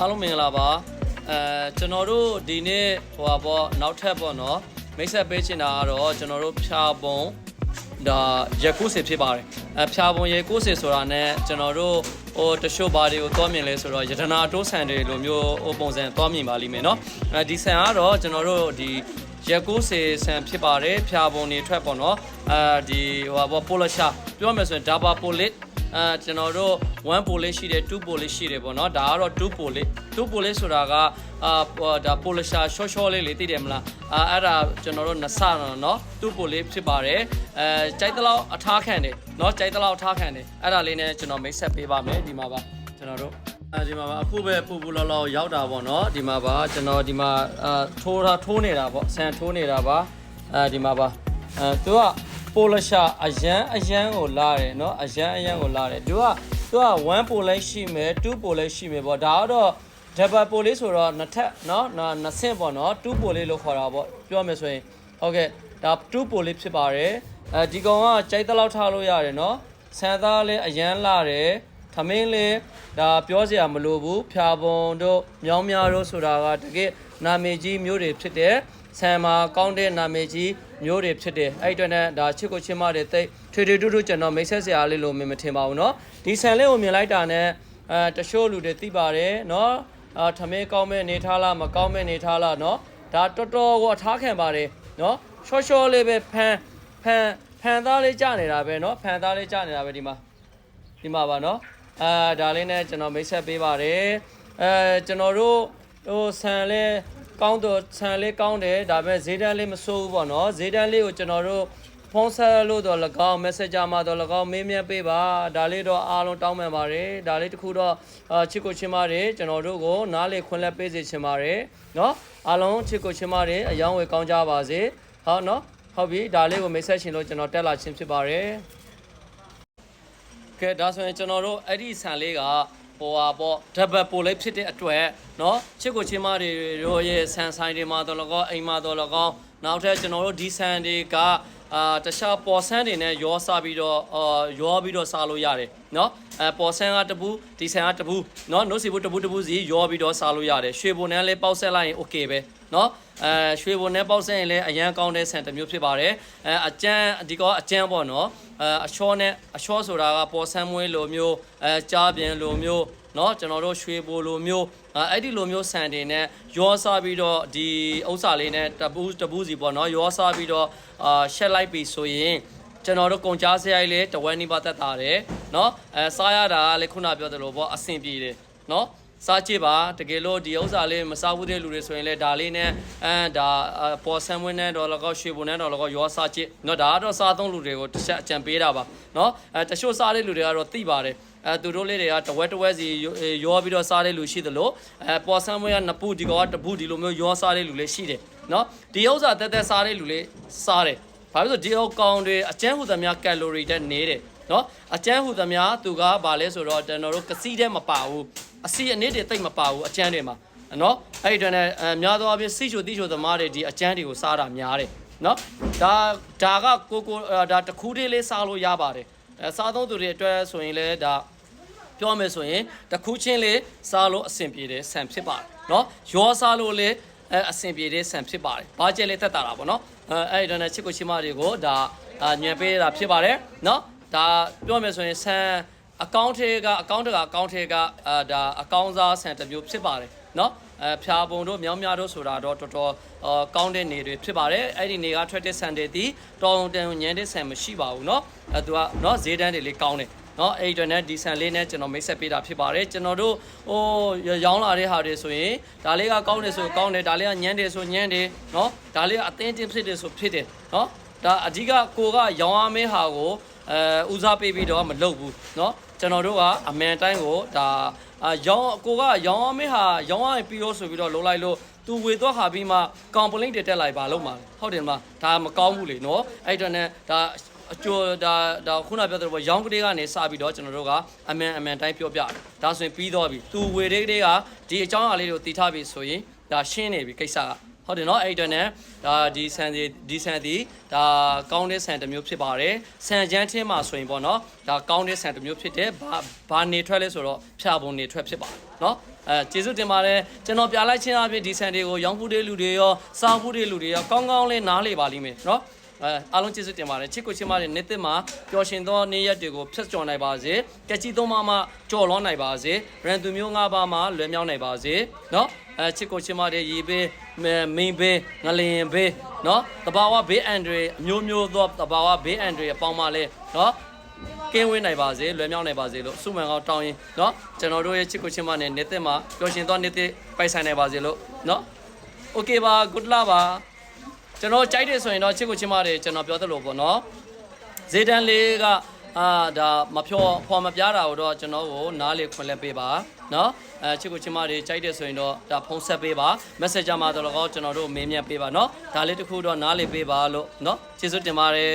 အားလုံးမင်္ဂလာပါအဲကျွန်တော်တို့ဒီနေ့ဟိုပါပေါ့နောက်ထပ်ပေါ့နော်မိတ်ဆက်ပေးချင်တာကတော့ကျွန်တော်တို့ဖြာပုံဒါရက်ကုစီဖြစ်ပါတယ်အဲဖြာပုံရက်ကုစီဆိုတာ ਨੇ ကျွန်တော်တို့ဟိုတချို့ဘာတွေကိုသွားမြင်လဲဆိုတော့ယတနာတိုးဆန်တွေလိုမျိုးဟိုပုံစံသွားမြင်ပါလိမ့်မယ်နော်အဲဒီဆန်ကတော့ကျွန်တော်တို့ဒီရက်ကုစီဆန်ဖြစ်ပါတယ်ဖြာပုံတွေထွက်ပေါ့နော်အဲဒီဟိုပါပေါ့ပိုလရှာပြောမယ်ဆိုရင်ဒါဘာပိုလစ် အဲကျွန်တော်တို့1ပိုလေးရှိတယ်2ပိုလေးရှိတယ်ပေါ့နော်ဒါကတော့2ပိုလေး2ပိုလေးဆိုတာကအာဟိုဒါပိုလရှာရှော့ရှော့လေးလေးသိတယ်မလားအာအဲ့ဒါကျွန်တော်တို့နဆနော်နော်2ပိုလေးဖြစ်ပါတယ်အဲကြိုက်တလောက်အထားခံတယ်နော်ကြိုက်တလောက်အထားခံတယ်အဲ့ဒါလေးနဲ့ကျွန်တော်မိတ်ဆက်ပေးပါမယ်ဒီမှာပါကျွန်တော်တို့အဲဒီမှာပါအခုပဲပူပူလော်လော်ရောက်တာပေါ့နော်ဒီမှာပါကျွန်တော်ဒီမှာအာထိုးတာထိုးနေတာပေါ့ဆန်ထိုးနေတာပါအဲဒီမှာပါအဲသူက ပိုလရှာအရန်အရန်ကိုလာတယ်เนาะအရန်အရန်ကိုလာတယ်သူကသူက1ပိုလည်းရှိမယ်2ပိုလည်းရှိမယ်ပေါ့ဒါကတော့ဒဘပိုလေးဆိုတော့နှစ်ထပ်เนาะနှစ်ဆင့်ပေါ့เนาะ2ပိုလေးလို့ခေါ်တာပေါ့ပြောမယ်ဆိုရင်ဟုတ်ကဲ့ဒါ2ပိုလေးဖြစ်ပါတယ်အဲဒီကောင်ကကြိုက်တလောက်ထားလို့ရတယ်เนาะဆန်သားလည်းအရန်လာတယ်ထမင်းလေးဒါပြောစရာမလိုဘူးဖြာပုံတို့မြောင်းများတို့ဆိုတာကတကယ်နာမည်ကြီးမျိုးတွေဖြစ်တယ် ဆန်မှာကောင်းတဲ့နာမည်ကြီးမျိုးတွေဖြစ်တယ်အဲ့အတွက်နဲ့ဒါချစ်ကိုချင်းမတွေတိတ်ထွေထွေတူတူကျွန်တော်မိတ်ဆက်စရာလေးလို့မမထင်ပါဘူးเนาะဒီဆန်လေးကိုမြင်လိုက်တာနဲ့အဲတချို့လူတွေသိပါတယ်เนาะအာထမင်းကောင်းမဲ့နေထားလားမကောင်းမဲ့နေထားလားเนาะဒါတော်တော်ကိုအထားခံပါတယ်เนาะရှော့ရှော့လေးပဲဖန်ဖန်ဖန်သားလေးကြနေတာပဲเนาะဖန်သားလေးကြနေတာပဲဒီမှာဒီမှာပါเนาะအာဒါလေးနဲ့ကျွန်တော်မိတ်ဆက်ပေးပါတယ်အဲကျွန်တော်တို့ဟိုဆန်လေး ကောင်းတော့ဆန်လေးကောင်းတယ်ဒါပေမဲ့ဈေးတန်းလေးမစိုးဘူးပေါ့နော်ဈေးတန်းလေးကိုကျွန်တော်တို့ဖုန်းဆက်လို့တော့၎င်း messenger မှာတော့၎င်းမေးမြန်းပေးပါဒါလေးတော့အားလုံးတောင်းပန်ပါတယ်ဒါလေးတခုတော့အာချစ်ကိုချင်းပါတယ်ကျွန်တော်တို့ကိုနားလေခွင့်လက်ပေးစေချင်ပါတယ်နော်အားလုံးချစ်ကိုချင်းပါတယ်အယောင်းဝယ်ကောင်းကြပါစေဟောနော်ဟုတ်ပြီဒါလေးကိုမိတ်ဆက်ရှင်လို့ကျွန်တော်တက်လာခြင်းဖြစ်ပါတယ်ကဲဒါဆိုရင်ကျွန်တော်တို့အဲ့ဒီဆန်လေးက ဟိုဟာပေါ့ဒဘတ်ပိုလေးဖြစ်တဲ့အတွက်เนาะချစ်ကိုချင်းမတွေတို့ရဲ့ဆန်ဆိုင်တွေမှာတော့လကောအိမ်မှာတော့လကောနောက်ထပ်ကျွန်တော်တို့ဒီဆန်တွေကအာတခြားပေါ်ဆန်းတွေနဲ့ရောစားပြီးတော့အာရောပြီးတော့စားလို့ရတယ်เนาะအဲပေါ်ဆန်းကတပူဒီဆန်ကတပူเนาะနှုတ်စီဘူးတပူတပူစီရောပြီးတော့စားလို့ရတယ်ရွှေဘုံနဲ့လေးပေါက်ဆက်လိုက်ရင် okay ပဲเนาะ အဲရွှေဘုံနဲ့ပေါက်ဆက်ရင်လည်းအရန်ကောင်းတဲ့ဆန်တစ်မျိုးဖြစ်ပါတယ်အဲအကျန်းဒီကောအကျန်းပေါ့เนาะအဲအချောနဲ့အချောဆိုတာကပေါ်ဆန်းမွေးလိုမျိုးအဲကြားပြန်လိုမျိုးเนาะကျွန်တော်တို့ရွှေဘိုလိုမျိုးအဲအဲ့ဒီလိုမျိုးဆန်တင်နဲ့ရောစားပြီးတော့ဒီဥစ္စာလေးနဲ့တပူးတပူးစီပေါ့เนาะရောစားပြီးတော့အာရှက်လိုက်ပြီဆိုရင်ကျွန်တော်တို့ကုန်ကြားစရိုက်လေးတဝက်နီးပါးတက်တာတယ်เนาะအဲစားရတာကလည်းခုနပြောသလိုပေါ့အဆင်ပြေတယ်เนาะ စားကြည့်ပါတကယ်လို့ဒီဥစ္စာလေးမစားဘူးတဲ့လူတွေဆိုရင်လည်းဒါလေးနဲ့အဲဒါအာပေါ်ဆန်ဝင်းနဲ့တော့လကောက်ရွှေဘုံနဲ့တော့လကောက်ရောစားကြည့်เนาะဒါကတော့စားသုံးလူတွေကိုတစ်ချက်အကြံပေးတာပါเนาะအဲတချို့စားတဲ့လူတွေကတော့သိပါတယ်အဲသူတို့လေးတွေကတဝက်တဝက်စီရောပြီးတော့စားတဲ့လူရှိသလိုအဲပေါ်ဆန်ဝင်းကနှစ်ပူဒီကောကတစ်ပူဒီလိုမျိုးရောစားတဲ့လူလေးရှိတယ်เนาะဒီဥစ္စာတက်တက်စားတဲ့လူလေးစားတယ်ဘာလို့လဲဆိုဒီအကောင်တွေအကျန်းဟူသမျှကယ်လိုရီတက်နေတယ်နော်အကျန်းဟူသမျှသူကဘာလဲဆိုတော့ကျွန်တော်တို့ကစီးတဲ့မပါဘူး အစီအနစ်တွေတိတ်မပါဘူးအကျန်းတွေမှာနော်အဲ့ဒီတန်းနဲ့အများသောအားဖြင့်စီချိုတိချိုသမားတွေဒီအကျန်းတွေကိုစားတာများတယ်နော်ဒါဒါကကိုကိုဒါတခုတည်းလေးစားလို့ရပါတယ်အဲစားသုံးသူတွေအတွက်ဆိုရင်လည်းဒါပြောမယ်ဆိုရင်တခုချင်းလေးစားလို့အဆင်ပြေတယ်ဆန်ဖြစ်ပါတယ်နော်ရောစားလို့လည်းအဆင်ပြေတဲ့ဆန်ဖြစ်ပါတယ်။ဘာကျက်လေးတက်တာတာပေါ့နော်။အဲဒီတော့ねချစ်ကိုချစ်မတွေကိုဒါညံပေးတာဖြစ်ပါတယ်နော်။ဒါပြောမယ်ဆိုရင်ဆန် အကောင့်ထဲကအကောင့်တကအကောင့်ထဲကအာဒါအကောင့်စားဆန်တစ်မျိုးဖြစ်ပါတယ်เนาะအဲဖြာပုံတို့မြောင်းများတို့ဆိုတာတော့တော်တော်အာကောင်းတဲ့နေတွေဖြစ်ပါတယ်အဲ့ဒီနေကထွက်တဲ့ဆန်တွေဒီတော်ုံတန်ညံတဲ့ဆန်မရှိပါဘူးเนาะအဲသူကเนาะဈေးတန်းတွေလေးကောင်းတယ်เนาะအဲ့ဒီတော့ ਨੇ ဒီဆန်လေးနဲ့ကျွန်တော်မိတ်ဆက်ပေးတာဖြစ်ပါတယ်ကျွန်တော်တို့ဟိုရောင်းလာတဲ့ဟာတွေဆိုရင်ဒါလေးကကောင်းတယ်ဆိုကောင်းတယ်ဒါလေးကညံတယ်ဆိုညံတယ်เนาะဒါလေးကအသင်းတင်ဖြစ်တယ်ဆိုဖြစ်တယ်เนาะဒါအဓိကကိုကရောင်းရမယ့်ဟာကို အဲဦးစားပေးပြီးတော့မလုပ်ဘူးเนาะကျွန်တော်တို့ကအမှန်တိုင်းကိုဒါအာရောင်းကိုကရောင်းရမယ့်ဟာရောင်းရရင်ပြီးတော့ဆိုပြီးတော့လုံးလိုက်လို့သူဝေသွားဟာပြီးမှ complaint တွေတက်လိုက်ပါလို့မှာဟုတ်တယ်မလားဒါမကောင်းဘူးလေเนาะအဲ့တော့ ਨੇ ဒါအကျိုးဒါဒါခုနပြောသလိုပေါ့ရောင်းကလေးကနေစပြီးတော့ကျွန်တော်တို့ကအမှန်အမှန်တိုင်းပြောပြတယ်ဒါဆိုရင်ပြီးတော့ပြီသူဝေတဲ့ကလေးကဒီအကြောင်းအရာလေးကိုတည်ထားပြီဆိုရင်ဒါရှင်းနေပြီကိစ္စက ဟုတ်တယ်နော်အဲ့တော့ ਨੇ ဒါဒီဆန်ဒီဒီဆန်ဒီဒါကောင်းတဲ့ဆန်တစ်မျိုးဖြစ်ပါတယ်ဆန်ချမ်းချင်းမှာဆိုရင်ပေါ့နော်ဒါကောင်းတဲ့ဆန်တစ်မျိုးဖြစ်တယ်ဘာဘာနေထွက်လဲဆိုတော့ဖြာပုံနေထွက်ဖြစ်ပါတယ်နော်အဲကျေးဇူးတင်ပါတယ်ကျွန်တော်ပြလိုက်ခြင်းအပြင်ဒီဆန်တွေကိုရောင်းဖို့တဲ့လူတွေရောစားဖို့တဲ့လူတွေရောကောင်းကောင်းလေးနားလေပါလိမ့်မယ်နော်အဲအားလုံးကျေးဇူးတင်ပါတယ်ချစ်ကိုချစ်မတဲ့နေ့တစ်မှာပျော်ရွှင်သောနေ့ရက်တွေကိုဖြတ်ကျော်နိုင်ပါစေကြက်ကြီးသုံးပါးမှကြော်လွှမ်းနိုင်ပါစေရန်သူမျိုး၅ပါးမှလွယ်မြောက်နိုင်ပါစေနော်အဲချစ်ကိုချစ်မတဲ့ရေဘေး မိန်ဘေးငလျင်ဘေးနော်တဘာဝဘေးအန်ဒရီအမျိုးမျိုးသောတဘာဝဘေးအန်ဒရီအပေါင်းပါလဲနော် ကင်းဝင်းနိုင်ပါစေလွယ်မြောက်နိုင်ပါစေလို့ဆုမန်ကောင်းတောင်းရင်เนาะကျွန်တော်တို့ရဲ့ချစ်ကိုချင်းမနဲ့နေတဲ့မှာပျော်ရွှင်သောနေတဲ့ပိုက်ဆိုင်နိုင်ပါစေလို့เนาะโอเคပါ good luck ပါကျွန်တော်ကြိုက်တယ်ဆိုရင်တော့ချစ်ကိုချင်းမတွေကျွန်တော်ပြောသလိုပေါ့เนาะဇေတန်လေးကအာဒါမဖြောဖော်မပြတာကိုတော့ကျွန်တော်ကိုနားလေခွင့်လဲပေးပါ နော်အဲချစ်ကိုချစ်မတွေကြိုက်တယ်ဆိုရင်တော့ဒါဖုန်းဆက်ပေးပါ message မှာတော့လည်းကျွန်တော်တို့မေးမြန်းပေးပါနော်ဒါလေးတစ်ခုတော့နားလေပေးပါလို့နော်ကျေးဇူးတင်ပါတယ်